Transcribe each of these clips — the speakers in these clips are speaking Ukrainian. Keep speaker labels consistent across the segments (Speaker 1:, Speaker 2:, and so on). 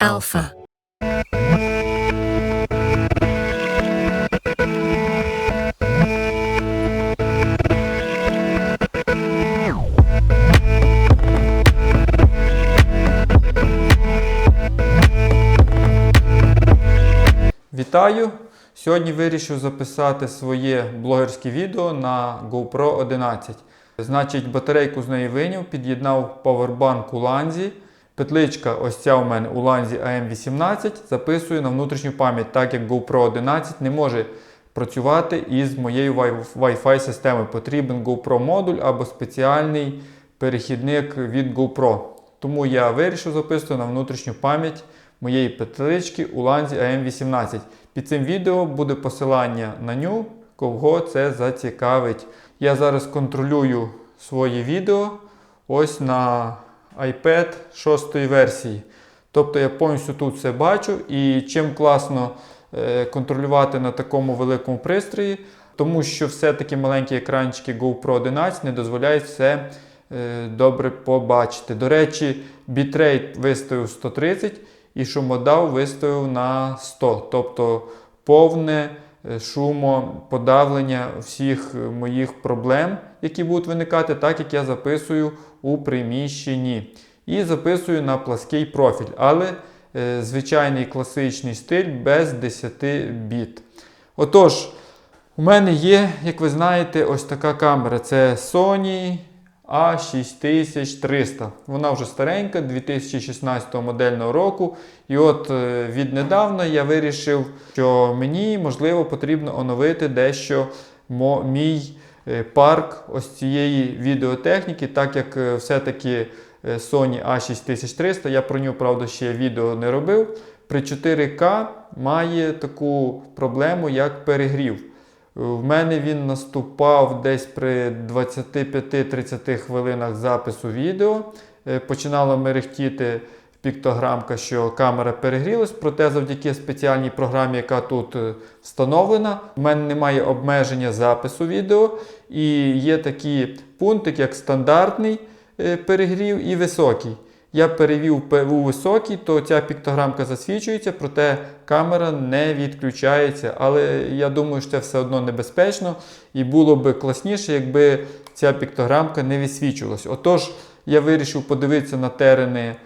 Speaker 1: Alpha.
Speaker 2: Вітаю! Сьогодні вирішив записати своє блогерське відео на GoPro 11. Значить, батарейку з неї виняв, під'єднав павербанк у ланзі. Петличка ось ця у мене у ланзі AM18. Записую на внутрішню пам'ять, так як GoPro 11 не може працювати із моєю Wi- Wi-Fi системою. Потрібен GoPro модуль або спеціальний перехідник від GoPro. Тому я вирішив записувати на внутрішню пам'ять моєї петлички у ланзі AM18. Під цим відео буде посилання на ню, кого це зацікавить. Я зараз контролюю своє відео ось на iPad 6 версії. Тобто я повністю тут все бачу і чим класно е, контролювати на такому великому пристрої, тому що все-таки маленькі екранчики GoPro 11 не дозволяють все е, добре побачити. До речі, бітрейт виставив 130 і шумодав виставив на 100. Тобто повне е, шумоподавлення всіх е, моїх проблем, які будуть виникати, так як я записую у приміщенні. І записую на плаский профіль, але е, звичайний класичний стиль без 10 біт. Отож, у мене є, як ви знаєте, ось така камера. Це Sony A6300. Вона вже старенька, 2016 модельного року. І от е, віднедавна я вирішив, що мені можливо потрібно оновити дещо мій парк ось цієї відеотехніки, так як е, все-таки е, Sony A6300, я про нього, правда, ще відео не робив. При 4К має таку проблему, як перегрів. В мене він наступав десь при 25-30 хвилинах запису відео. Е, Починала мерехтіти піктограмка, що камера перегрілась, проте завдяки спеціальній програмі, яка тут е, встановлена, в мене немає обмеження запису відео. І є такі пункти, як стандартний е, перегрів і високий. Я перевів пе- у високий, то ця піктограмка засвічується, проте камера не відключається. Але я думаю, що це все одно небезпечно і було би класніше, якби ця піктограмка не відсвічувалась. Отож, я вирішив подивитися на терени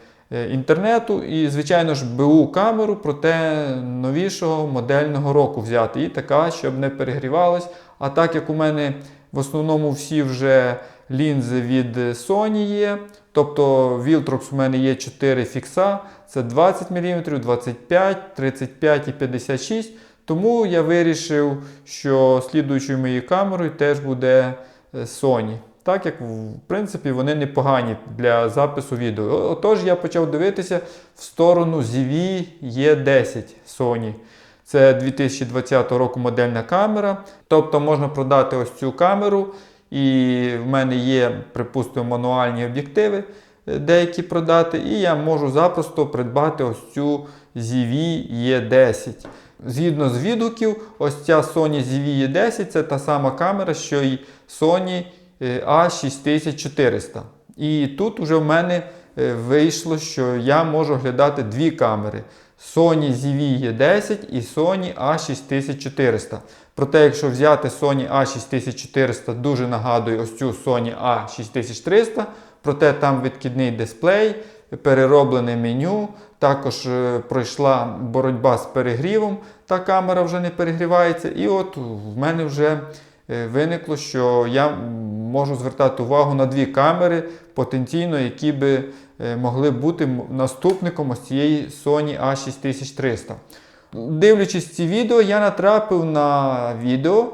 Speaker 2: інтернету і, звичайно ж, БУ камеру, проте новішого модельного року взяти. І така, щоб не перегрівалась. А так як у мене в основному всі вже лінзи від Sony є. Тобто Viltrox у мене є 4 фікса, це 20 мм, 25, 35 і 56. Тому я вирішив, що слідуючою моєю камерою теж буде е, Sony. Так як, в принципі, вони непогані для запису відео. Отож, я почав дивитися в сторону ZV E10 Sony. Це 2020 року модельна камера. Тобто можна продати ось цю камеру. І в мене є, припустимо, мануальні об'єктиви е, деякі продати. І я можу запросто придбати ось цю ZV E10. Згідно з відгуків, ось ця Sony ZV E10 це та сама камера, що й Sony е, A6400. І тут вже в мене е, вийшло, що я можу оглядати дві камери. Sony ZV E10 і Sony A6400. Проте, якщо взяти Sony A6400, дуже нагадує ось цю Sony A6300, проте там відкидний дисплей, перероблене меню, також е, пройшла боротьба з перегрівом, та камера вже не перегрівається. І от в мене вже виникло, що я можу звертати увагу на дві камери, потенційно, які би е, могли бути наступником ось цієї Sony A6300. Дивлячись ці відео, я натрапив на відео,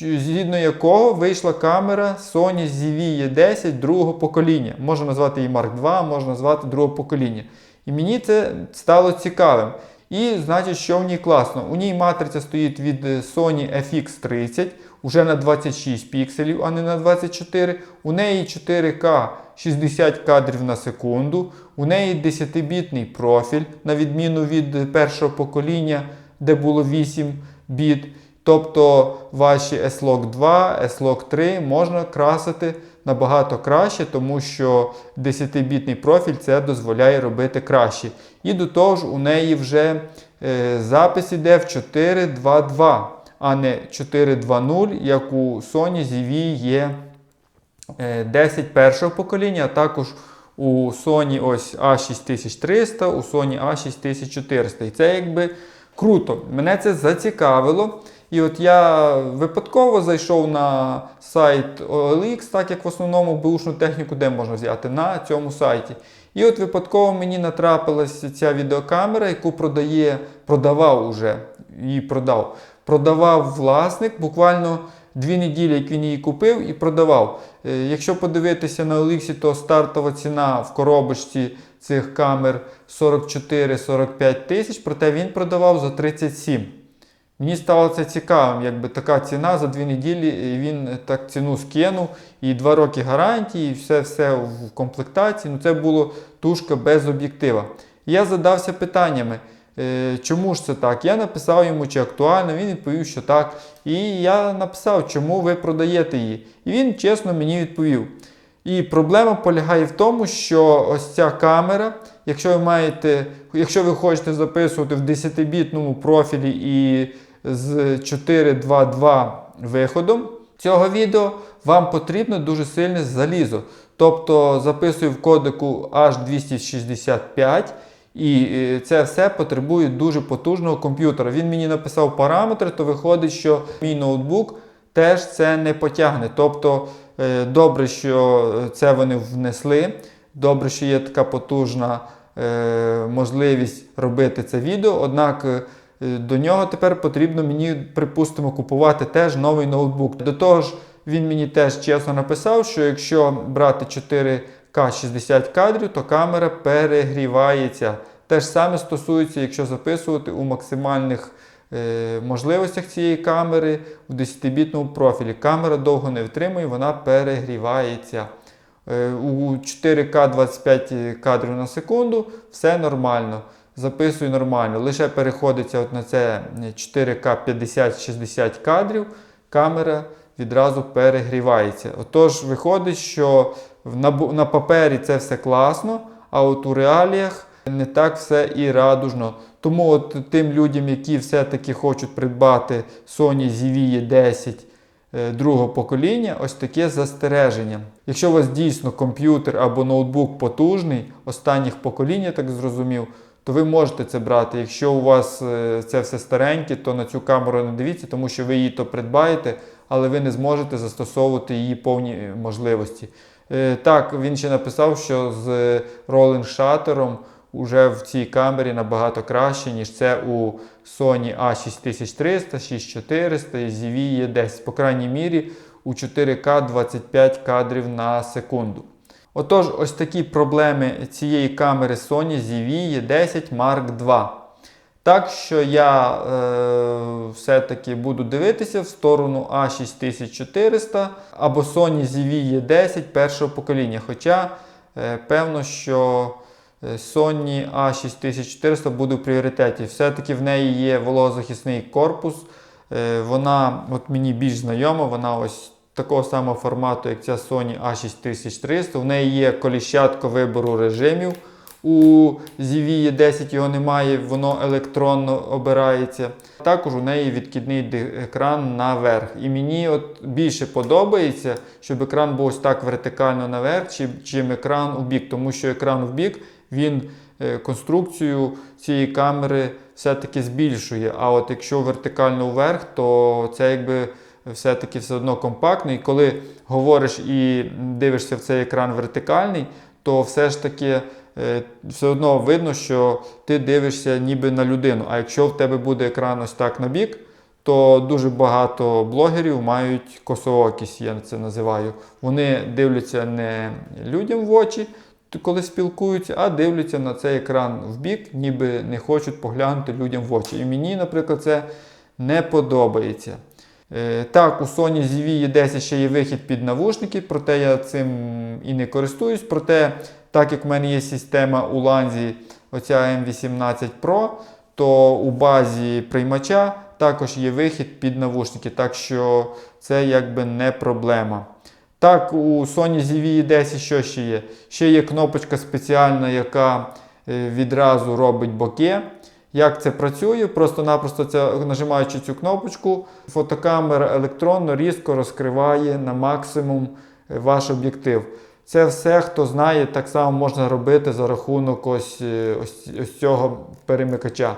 Speaker 2: згідно якого вийшла камера Sony ZV E10 другого покоління. Можна назвати її Mark II, можна назвати другого покоління. І мені це стало цікавим. І значить, що в ній класно. У ній матриця стоїть від е, Sony FX30, уже на 26 пікселів, а не на 24. У неї 4К 60 кадрів на секунду. У неї 10-бітний профіль, на відміну від першого покоління, де було 8 біт. Тобто ваші S-Log 2, S-Log 3 можна красити набагато краще, тому що 10-бітний профіль це дозволяє робити краще. І до того ж, у неї вже е, запис іде в 4.2.2, а не 4.2.0, як у Sony ZV є е, 10 першого покоління, а також у Sony ось A6300, у Sony A6400. І це якби круто. Мене це зацікавило. І от я випадково зайшов на сайт OLX, так як в основному бушну техніку де можна взяти на цьому сайті. І от випадково мені натрапилася ця відеокамера, яку продає, продавав уже її продав. Продавав власник буквально дві неділі, як він її купив і продавав. Е, Якщо подивитися на OLX, то стартова ціна в коробочці цих камер 44-45 тисяч, проте він продавав за 37. Мені стало це цікавим, якби така ціна за дві неділі і він так ціну скинув, і два роки гарантії, і все все в комплектації. Ну це було тушка без об'єктива. Я задався питаннями, е, чому ж це так? Я написав йому, чи актуально, він відповів, що так. І я написав, чому ви продаєте її. І він чесно мені відповів. І проблема полягає в тому, що ось ця камера, якщо ви маєте, якщо ви хочете записувати в 10-бітному профілі і з 4.2.2 виходом цього відео, вам потрібно дуже сильне залізо. Тобто записую в кодеку H265. І е, це все потребує дуже потужного комп'ютера. Він мені написав параметри, то виходить, що мій ноутбук теж це не потягне. Тобто, е, добре, що це вони внесли. Добре, що є така потужна е, можливість робити це відео. Однак е, до нього тепер потрібно мені, припустимо, купувати теж новий ноутбук. До того ж, він мені теж чесно написав, що якщо брати 4К 60 кадрів, то камера перегрівається. Те ж саме стосується, якщо записувати у максимальних е, можливостях цієї камери в 10-бітному профілі. Камера довго не втримує, вона перегрівається. Е, у 4К 25 кадрів на секунду все нормально. Записую нормально. Лише переходиться от на це 4К 50-60 кадрів, камера відразу перегрівається. Отож, виходить, що на, папері це все класно, а от у реаліях не так все і радужно. Тому от тим людям, які все-таки хочуть придбати Sony ZV 10 е, другого покоління, ось таке застереження. Якщо у вас дійсно комп'ютер або ноутбук потужний, останніх поколінь, я так зрозумів, то ви можете це брати. Якщо у вас е, це все стареньке, то на цю камеру не дивіться, тому що ви її то придбаєте, але ви не зможете застосовувати її повні е, можливості. Е, Так, він ще написав, що з Rolling Shutter уже в цій камері набагато краще, ніж це у Sony A6300, 6400 і ZV E10. По крайній мірі у 4К 25 кадрів на секунду. Отож, ось такі проблеми цієї камери Sony ZV E10 Mark II. Так що я е, все-таки буду дивитися в сторону A6400 або Sony ZV E10 першого покоління. Хоча, е, певно, що е, Sony A6400 буде в пріоритеті. Все-таки в неї є вологозахисний корпус. Е, вона от мені більш знайома, вона ось такого самого формату, як ця Sony A6300. В неї є коліщатко вибору режимів. У ZV 10 його немає, воно електронно обирається. Також у неї відкидний екран наверх. І мені от більше подобається, щоб екран був ось так вертикально наверх, чим, чим екран у бік. Тому що екран в бік він е, конструкцію цієї камери все-таки збільшує. А от якщо вертикально вверх, то це якби все-таки все одно компактно. І коли говориш і дивишся в цей екран вертикальний, то все ж таки все одно видно, що ти дивишся ніби на людину. А якщо в тебе буде екран ось так на бік, то дуже багато блогерів мають косоокість, я це називаю. Вони дивляться не людям в очі, коли спілкуються, а дивляться на цей екран в бік, ніби не хочуть поглянути людям в очі. І мені, наприклад, це не подобається. Е, Так, у Sony ZV 10 ще є вихід під навушники, проте я цим і не користуюсь. Проте, так як в мене є система у ланзі, оця M18 Pro, то у базі приймача також є вихід під навушники, так що це якби не проблема. Так, у Sony ZV-10 що ще є? Ще є кнопочка спеціальна, яка е, відразу робить боке. Як це працює? Просто-напросто нажимаючи цю кнопочку, фотокамера електронно різко розкриває на максимум е, ваш об'єктив. Це все, хто знає, так само можна робити за рахунок ось, е, ось, ось цього перемикача.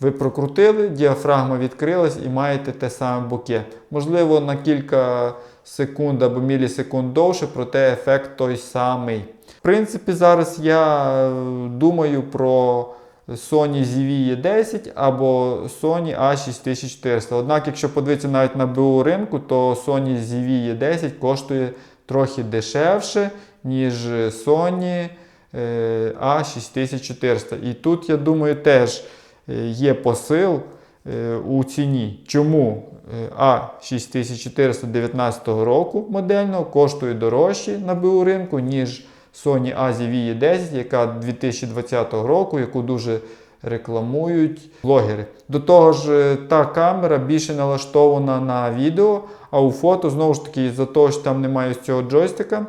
Speaker 2: Ви прокрутили, діафрагма відкрилась і маєте те саме боке. Можливо, на кілька секунд або мілісекунд довше, проте ефект той самий. В принципі, зараз я е, думаю про Sony ZV-E10 або Sony A6400. Однак, якщо подивитися навіть на БУ ринку, то Sony ZV-E10 коштує трохи дешевше, ніж Sony е, A6400. І тут, я думаю, теж е, є посил е, у ціні. Чому е, A6419 року модельного коштує дорожче на БУ ринку, ніж Sony AZV-10, яка 2020 року, яку дуже рекламують блогери. До того ж, е, та камера більше налаштована на відео, а у фото, знову ж таки, за того, що там немає цього джойстика,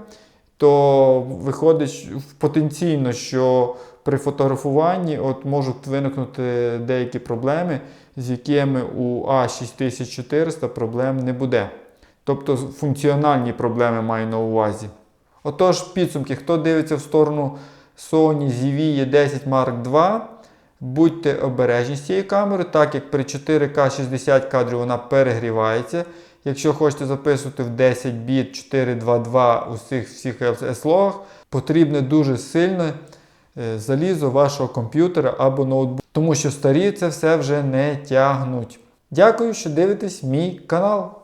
Speaker 2: то виходить потенційно, що при фотографуванні от можуть виникнути деякі проблеми, з якими у A6400 проблем не буде. Тобто функціональні проблеми маю на увазі. Отож, підсумки, хто дивиться в сторону Sony ZV-E10 Mark II, будьте обережні з цією камерою, так як при 4К 60 кадрів вона перегрівається. Якщо хочете записувати в 10 біт 422 у всіх всіх S-логах, потрібне дуже сильне е, залізо вашого комп'ютера або ноутбук, тому що старі це все вже не тягнуть. Дякую, що дивитесь мій канал.